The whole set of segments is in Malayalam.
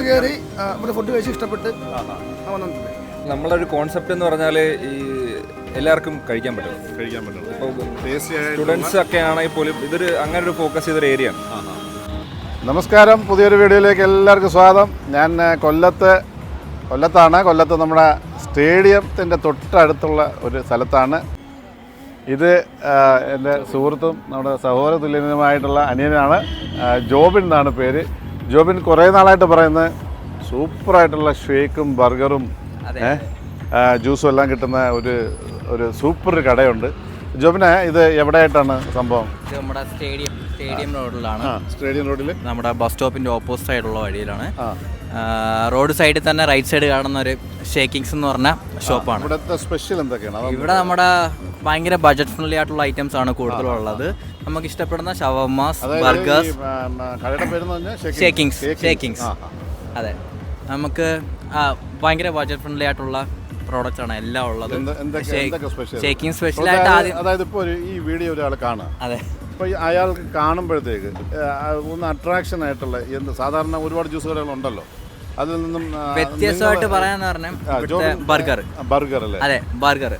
ആ, ഇവിടെ ഫുഡ് കഴിച്ച് ഇഷ്ടപ്പെട്ട് ആ, വന്നിട്ടുണ്ട് നമ്മളൊരു കോൺസെപ്റ്റ് എന്ന് പറഞ്ഞാൽ ഈ എല്ലാവർക്കും കഴിക്കാൻ പറ്റും കഴിക്കാൻ പറ്റും സ്റ്റുഡൻസ് ഒക്കെ ആണെങ്കിൽ പോലും ഇതൊരു അങ്ങനെ ഒരു ഫോക്കസ് ചെയ്തൊരു ഏരിയ ആണ്. നമസ്കാരം. പുതിയൊരു വീഡിയോയിലേക്ക് എല്ലാവർക്കും സ്വാഗതം. ഞാൻ കൊല്ലത്ത് കൊല്ലത്താണ്. കൊല്ലത്ത് നമ്മുടെ സ്റ്റേഡിയത്തിന്റെ തൊട്ടടുത്തുള്ള ഒരു സ്ഥലത്താണ്. ഇത് എന്റെ സുഹൃത്തും നമ്മുടെ സഹോദര തുല്യനുമായിട്ടുള്ള അനിയനാണ് ജോബിൻ എന്നാണ് പേര്. ജോബിൻ കുറേ നാളായിട്ട് പറയുന്നത് സൂപ്പറായിട്ടുള്ള ഷേക്കും ബർഗറും ജ്യൂസും എല്ലാം കിട്ടുന്ന ഒരു ഒരു സൂപ്പർ കടയുണ്ട്. ജോബിനെ ഇത് എവിടെയായിട്ടാണ് സംഭവം? ഇത് നമ്മുടെ സ്റ്റേഡിയം സ്റ്റേഡിയം റോഡിലാണ്. സ്റ്റേഡിയം റോഡിൽ നമ്മുടെ ബസ് സ്റ്റോപ്പിന്റെ ഓപ്പോസിറ്റ് ആയിട്ടുള്ള വഴിയിലാണ്. ആ. റോഡ് സൈഡിൽ തന്നെ റൈറ്റ് സൈഡ് കാണുന്ന ഒരു ഷേക്കിങ്സ് എന്ന് പറഞ്ഞ ഷോപ്പാണ്. ഇവിടുത്തെ സ്പെഷ്യൽ എന്തൊക്കെയാണ്? അതൊന്ന് ഇവിടെ നമ്മുടെ ഭയങ്കര ബഡ്ജറ്റ് ഫ്രണ്ട്ലി ആയിട്ടുള്ള ഐറ്റംസ് ആണ് കൂടുതലും ഉള്ളത് നമുക്ക് ഇഷ്ടപ്പെടുന്ന ഷവർമാസ് അതായത് ഈ, ബർഗേഴ്സ് ആ, ആ, കടയുടെ പേരെന്ന് പറഞ്ഞാൽ ഷേക്കിങ്സ്. ഷേക്കിങ്സ് ഷേക്കിങ്സ്. ഷേക്കിങ്സ്. ആ, ആ. അതെ. നമുക്ക് ഭയങ്കര ബഡ്ജറ്റ് ഫ്രണ്ട്ലി ആയിട്ടുള്ള പ്രോഡക്റ്റ് ആണ് എല്ലാം ഉള്ളത്. ഷേക്കിംഗ് സ്പെഷ്യൽ ആയിട്ട് അതായത് ആദ്യം അതായത് ഇപ്പോൾ ഈ വീഡിയോ ഒരാൾ കാണാം അതെ. ഇപ്പോൾ അയാൾ കാണുമ്പോഴത്തേക്ക് ഒന്ന് അട്രാക്ഷൻ ആയിട്ടുള്ള എന്ത് സാധാരണ ഒരുപാട് ജ്യൂസ് കടകളുണ്ടല്ലോ അതിൽ നിന്നും വ്യത്യസ്തമായിട്ട് പറയാന്ന് പറഞ്ഞാൽ ബർഗർ. ബർഗർ അല്ലേ? അതെ ബർഗർ.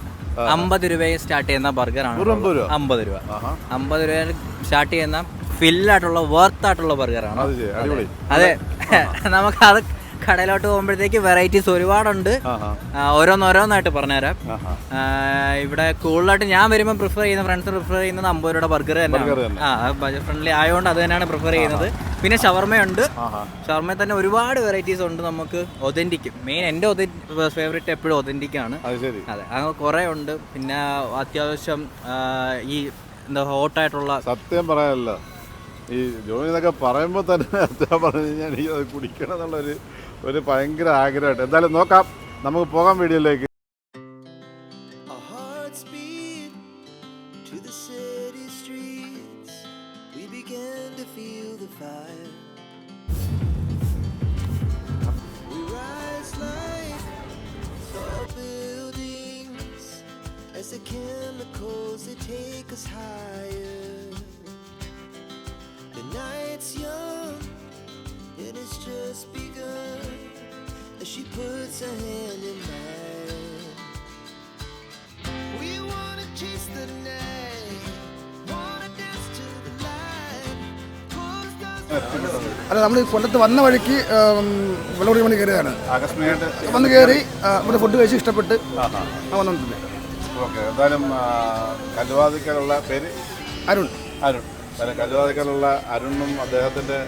അമ്പത് രൂപയിൽ സ്റ്റാർട്ട് ചെയ്യുന്ന ബർഗറാണ് അമ്പത് രൂപ? അമ്പത് രൂപ. രൂപയിൽ സ്റ്റാർട്ട് ചെയ്യുന്ന ഫില്ലായിട്ടുള്ള വർത്ത് ആയിട്ടുള്ള ബർഗറാണ് അതെ നമുക്ക് അത് കടയിലോട്ട് പോകുമ്പോഴത്തേക്ക് വെറൈറ്റീസ് ഒരുപാടുണ്ട്. ഓരോന്നോരോന്നായിട്ട് പറഞ്ഞുതരാം. ഇവിടെ കൂടുതലായിട്ട് ഞാൻ വരുമ്പോൾ പ്രിഫർ ചെയ്യുന്ന ഫ്രണ്ട്സ് പ്രിഫർ ചെയ്യുന്നത് അമ്പത് രൂപയുടെ ബർഗർ തന്നെയാണ് തന്നെ. ആ ബജറ്റ് ഫ്രണ്ട്ലി ആയതുകൊണ്ട് അത് തന്നെയാണ് പ്രിഫർ ചെയ്യുന്നത്. പിന്നെ ഷവർമയുണ്ട്. ഷവർമയിൽ തന്നെ ഒരുപാട് വെറൈറ്റീസ് ഉണ്ട് നമുക്ക്. ഒതന്റിക് മെയിൻ എന്റെ ഫേവറേറ്റ് എപ്പോഴും ഒതന്റിക് ആണ്. അതെ അങ്ങനെ കുറേ ഉണ്ട്. പിന്നെ അത്യാവശ്യം ഈ എന്താ ഹോട്ടായിട്ടുള്ള സത്യം പറയാനല്ല. ഈ ജോലി എന്നൊക്കെ പറയുമ്പോൾ തന്നെ പറഞ്ഞു കഴിഞ്ഞാൽ എനിക്ക് അത് കുടിക്കണം എന്നുള്ളൊരു ഒരു ഭയങ്കര ആഗ്രഹമായിട്ട് എന്തായാലും നോക്കാം നമുക്ക് പോകാം വീഡിയോയിലേക്ക് as the chemicals they take us higher. The night's young it's just begun. As she puts her hand in mine. We wanna chase the night, wanna dance to the light. അല്ല നമ്മൾ കൊല്ലത്ത് വന്ന വഴിക്ക് വെള്ളമുടി മണി കയറിയതാണ്. വന്ന് കയറി ഇവിടെ ഫുഡ് കഴിച്ച് ഇഷ്ടപ്പെട്ട് വന്നിട്ടുണ്ട് ഓക്കെ എന്തായാലും കല്ലുവാതിക്കലുള്ള പേര്? അരുൺ. അരുൺ. കല്ലുവാതിക്കലുള്ള അരുണും അദ്ദേഹത്തിന്റെ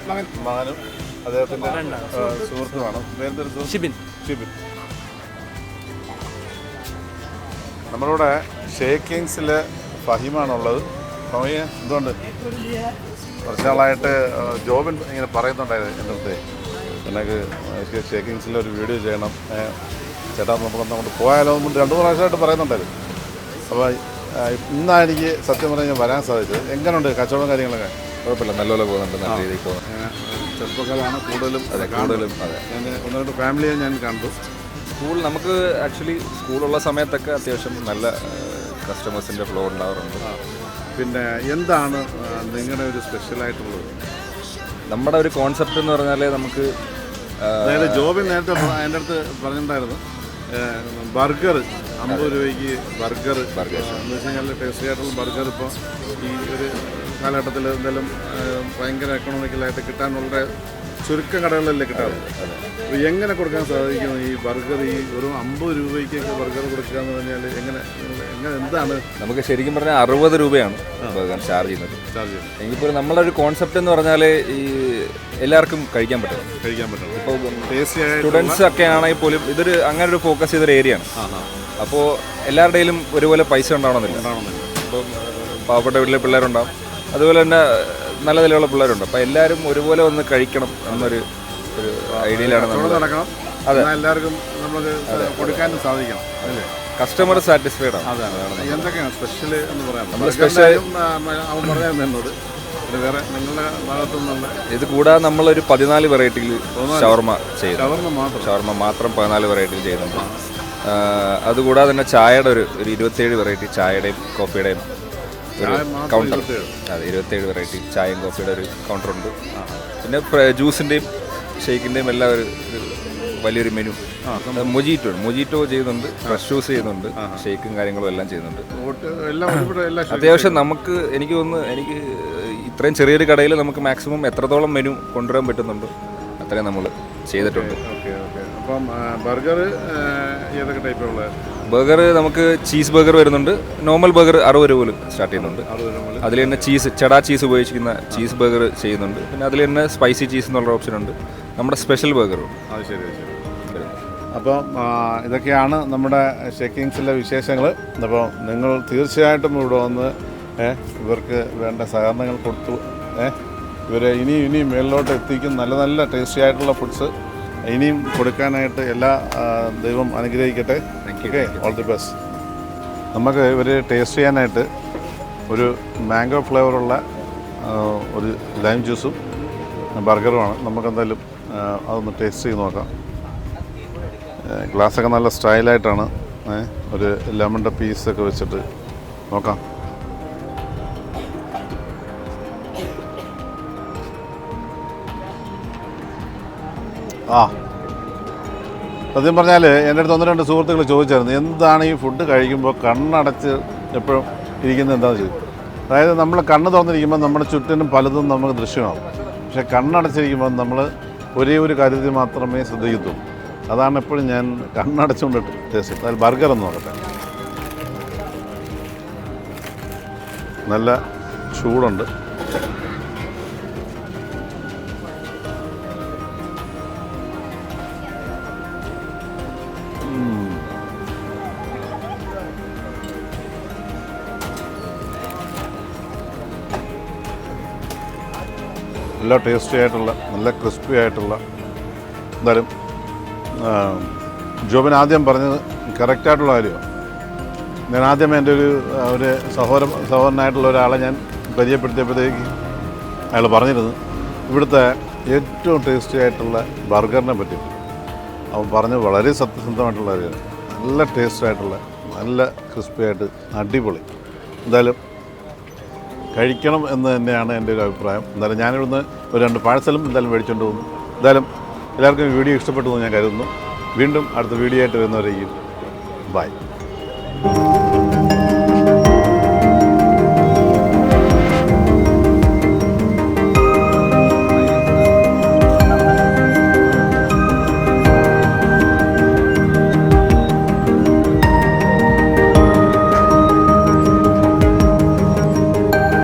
മകനും. അദ്ദേഹത്തിന്റെ സുഹൃത്തുമാണ് ഷിബിൻ. ഷിബിൻ. നമ്മളിവിടെ ഷേക്കിങ്സിൽ ഫഹിമാണുള്ളത്. ഫഹിമ എന്തുകൊണ്ട്? കുറച്ച് നാളായിട്ട് ജോബിൻ ഇങ്ങനെ പറയുന്നുണ്ടായിരുന്നു എന്റെ അടുത്ത്. എനിക്ക് ഷേക്കിങ്സിൽ ഒരു വീഡിയോ ചെയ്യണം. ചേട്ടാ നമുക്കൊന്ന് അങ്ങോട്ട് പോയാലോ എന്ന് രണ്ട് പ്രാവശ്യമായിട്ട് പറയുന്നുണ്ടായിരുന്നു. അപ്പോൾ ഇന്നാണ് എനിക്ക് സത്യം പറഞ്ഞാൽ വരാൻ സാധിച്ചത്. എങ്ങനെയുണ്ട് കച്ചവടം കാര്യങ്ങളൊക്കെ? കുഴപ്പമില്ല. നല്ലപോലെ പോകുന്നുണ്ട്. നല്ല രീതിയിൽ പോകുന്നു. ചെറുപ്പക്കാലാണ് ചെറുപ്പക്കാരാണ് കൂടുതലും അതെ കൂടുതലും അതെ. ഞാൻ ഒന്ന് രണ്ട് ഫാമിലിയെ ഞാൻ കണ്ടു. സ്കൂൾ നമുക്ക് ആക്ച്വലി സ്കൂളുള്ള സമയത്തൊക്കെ അത്യാവശ്യം നല്ല കസ്റ്റമേഴ്സിന്റെ ഫ്ലോ ഉണ്ടാവാറുണ്ട്. പിന്നെ എന്താണ് നിങ്ങളുടെ ഒരു സ്പെഷ്യലായിട്ടുള്ളത്? നമ്മുടെ ഒരു കോൺസെപ്റ്റ് എന്ന് പറഞ്ഞാൽ നമുക്ക് അതായത് ജോബിൽ നേരത്തെ എന്റെ അടുത്ത് പറഞ്ഞിട്ടുണ്ടായിരുന്നു. ബർഗർ അമ്പത് രൂപയ്ക്ക് ബർഗർ. ബർഗർ. എന്ന് വെച്ച് കഴിഞ്ഞാൽ ടേസ്റ്റി ആയിട്ടുള്ള ബർഗർ ഇപ്പോൾ ഈ ഒരു കാലഘട്ടത്തിൽ എന്തെങ്കിലും ഭയങ്കര എക്കണോമിക്കലായിട്ട് കിട്ടാൻ വളരെ ചുരുക്കം കടകളിലല്ലേ കിട്ടാറുള്ളൂ അപ്പോൾ എങ്ങനെ കൊടുക്കാൻ സാധിക്കും ഈ ബർഗർ ഈ ഒരു അമ്പത് രൂപയ്ക്കൊക്കെ ബർഗർ കൊടുക്കുക എന്ന് പറഞ്ഞാൽ എങ്ങനെ എങ്ങനെ എന്താണ്? നമുക്ക് ശരിക്കും പറഞ്ഞാൽ അറുപത് രൂപയാണ് ബർഗർ ചാർജ് ചെയ്യുന്നത്. ചാർജ് ചെയ്യുന്നത്. എങ്കിൽ ഒരു കോൺസെപ്റ്റ് എന്ന് പറഞ്ഞാൽ ഈ എല്ലാവർക്കും കഴിക്കാൻ പറ്റും കഴിക്കാൻ പറ്റും ഇപ്പോൾ സ്റ്റുഡൻസ് ഒക്കെ ആണെങ്കിൽ പോലും ഇതൊരു അങ്ങനെ ഒരു ഫോക്കസ് ചെയ്തൊരു ഏരിയ ആണ്. അപ്പോൾ എല്ലാവരുടെയിലും ഒരുപോലെ പൈസ ഉണ്ടാവണമെന്നില്ല. ഇപ്പം പാവപ്പെട്ട വീട്ടിലെ പിള്ളേരുണ്ടാവും. അതുപോലെ തന്നെ നല്ല നിലയുള്ള പിള്ളേരുണ്ട്. അപ്പോൾ എല്ലാവരും ഒരുപോലെ ഒന്ന് കഴിക്കണം എന്നൊരു ഒരു ഐഡിയയിലാണ് നമ്മൾ നടക്കണം അതെ. എല്ലാവർക്കും നമുക്ക് കൊടുക്കാനും സാധിക്കണം. അല്ലേ? കസ്റ്റമർ സാറ്റിസ്ഫൈഡ് ആണ്. അതാണ് എന്തൊക്കെയാണ് സ്പെഷ്യൽ എന്ന് പറയാം നമ്മൾ സ്പെഷ്യൽ അവൻ എന്നോട് വേറെ നിങ്ങളുടെ ഇത് കൂടാതെ നമ്മളൊരു പതിനാല് വെറൈറ്റിയിൽ ഷവർമ ചെയ്തു ഷവർമ്മ മാത്രം? ഷവർമ മാത്രം പതിനാല് വെറൈറ്റിയിൽ ചെയ്യുന്നുണ്ട്. അതുകൂടാതെ തന്നെ ചായയുടെ ഒരു ഒരു ഇരുപത്തേഴ് വെറൈറ്റി ചായയുടെയും കോഫിയുടെയും ഒരു കൗണ്ടർ. അതെ ഇരുപത്തേഴ് വെറൈറ്റി ചായയും കോഫിയുടെ ഒരു കൗണ്ടർ ഉണ്ട്. പിന്നെ ജ്യൂസിന്റെയും ഷേക്കിന്റെയും എല്ലാം ഒരു ഒരു വലിയൊരു മെനു മൊജീറ്റോ മൊജീറ്റോ ചെയ്യുന്നുണ്ട് ഫ്രഷ് ജ്യൂസ് ചെയ്യുന്നുണ്ട് ഷേക്കും കാര്യങ്ങളും എല്ലാം ചെയ്യുന്നുണ്ട്. അത്യാവശ്യം നമുക്ക് എനിക്ക് തോന്നുന്നു എനിക്ക് ഇത്രയും ചെറിയൊരു കടയിൽ നമുക്ക് മാക്സിമം എത്രത്തോളം മെനു കൊണ്ടുവരാൻ പറ്റുന്നുണ്ട് അത്രയും നമ്മൾ ചെയ്തിട്ടുണ്ട്. ഓക്കെ ഓക്കെ അപ്പം ബർഗർ ഏതൊക്കെ ടൈപ്പുള്ള ബർഗർ നമുക്ക് ചീസ് ബർഗർ വരുന്നുണ്ട്. നോർമൽ ബർഗർ അറുപത് രൂപ സ്റ്റാർട്ട് ചെയ്യുന്നുണ്ട്. അതിൽ തന്നെ ചീസ് ചെടാ ചീസ് ഉപയോഗിക്കുന്ന ചീസ് ബർഗർ ചെയ്യുന്നുണ്ട്. പിന്നെ അതിൽ തന്നെ സ്പൈസി ചീസ് എന്നുള്ള ഓപ്ഷൻ ഉണ്ട്. നമ്മുടെ സ്പെഷ്യൽ ബർഗറും അപ്പം ഇതൊക്കെയാണ് നമ്മുടെ ഷെക്കിങ്സിലെ വിശേഷങ്ങൾ. അപ്പോൾ നിങ്ങൾ തീർച്ചയായിട്ടും ഇവിടെ വന്ന് ഇവർക്ക് വേണ്ട സഹകരണങ്ങൾ കൊടുത്തു ഏ, ഇവരെ ഇനിയും ഇനിയും മേളിലോട്ട് എത്തിക്കും. നല്ല നല്ല ടേസ്റ്റി ആയിട്ടുള്ള ഫുഡ്സ് ഇനിയും കൊടുക്കാനായിട്ട് എല്ലാ ദൈവം അനുഗ്രഹിക്കട്ടെ. ഓക്കെ ഓൾ ദി ബെസ്റ്റ് നമുക്ക് ഇവർ ടേസ്റ്റ് ചെയ്യാനായിട്ട് ഒരു മാംഗോ ഫ്ലേവറുള്ള ഒരു ലൈം ജ്യൂസും ബർഗറുമാണ് നമുക്കെന്തായാലും അതൊന്ന് ടേസ്റ്റ് ചെയ്ത് നോക്കാം. ഗ്ലാസ്സൊക്കെ നല്ല സ്റ്റൈലായിട്ടാണ് ഒരു ലെമണിന്റെ പീസൊക്കെ വെച്ചിട്ട് നോക്കാം. ആ. സത്യം പറഞ്ഞാൽ എന്റെ അടുത്ത് ഒന്ന് രണ്ട് സുഹൃത്തുക്കൾ ചോദിച്ചായിരുന്നു എന്താണ് ഈ ഫുഡ് കഴിക്കുമ്പോൾ കണ്ണടച്ച് എപ്പോഴും ഇരിക്കുന്നത് എന്താണെന്ന് ചോദിച്ചു. അതായത് നമ്മൾ കണ്ണ് തുറന്നിരിക്കുമ്പോൾ നമ്മുടെ ചുറ്റിനും പലതും നമുക്ക് ദൃശ്യമാകും. പക്ഷേ കണ്ണടച്ചിരിക്കുമ്പോൾ നമ്മൾ ഒരേ ഒരു കാര്യത്തിൽ മാത്രമേ ശ്രദ്ധിക്കത്തുള്ളൂ. അതാണ് എപ്പോഴും ഞാൻ കണ്ണടച്ചുകൊണ്ട് ടേസ്റ്റ് അതായത് ബർഗർ എന്ന് നോക്കട്ടെ നല്ല ചൂടുണ്ട്. നല്ല ടേസ്റ്റി ആയിട്ടുള്ള നല്ല ക്രിസ്പി ആയിട്ടുള്ള. എന്തായാലും ജോബിൻ ആദ്യം പറഞ്ഞത് കറക്റ്റായിട്ടുള്ള കാര്യമാണ്. ഞാൻ ആദ്യം എന്റെ ഒരു ഒരു സഹോദര സഹോദരനായിട്ടുള്ള ഒരാളെ ഞാൻ പരിചയപ്പെടുത്തിയപ്പോഴത്തേക്ക് അയാൾ പറഞ്ഞിരുന്നു ഇവിടുത്തെ ഏറ്റവും ടേസ്റ്റി ആയിട്ടുള്ള ബർഗറിനെ പറ്റി. അവൻ പറഞ്ഞ് വളരെ സത്യസന്ധമായിട്ടുള്ള കാര്യമാണ്. നല്ല ടേസ്റ്റ് ആയിട്ടുള്ള നല്ല ക്രിസ്പി ആയിട്ട് അടിപൊളി. എന്തായാലും കഴിക്കണം എന്ന് തന്നെയാണ് എന്റെ ഒരു അഭിപ്രായം. എന്തായാലും ഞാനിവിടുന്ന് ഒരു രണ്ട് പാഴ്സലും എന്തായാലും മേടിച്ചുകൊണ്ട് പോകുന്നു. എന്തായാലും എല്ലാവർക്കും വീഡിയോ ഇഷ്ടപ്പെട്ടു എന്ന് ഞാൻ കരുതുന്നു. വീണ്ടും അടുത്ത വീഡിയോ ആയിട്ട് വരുന്നവരെയും ബൈ.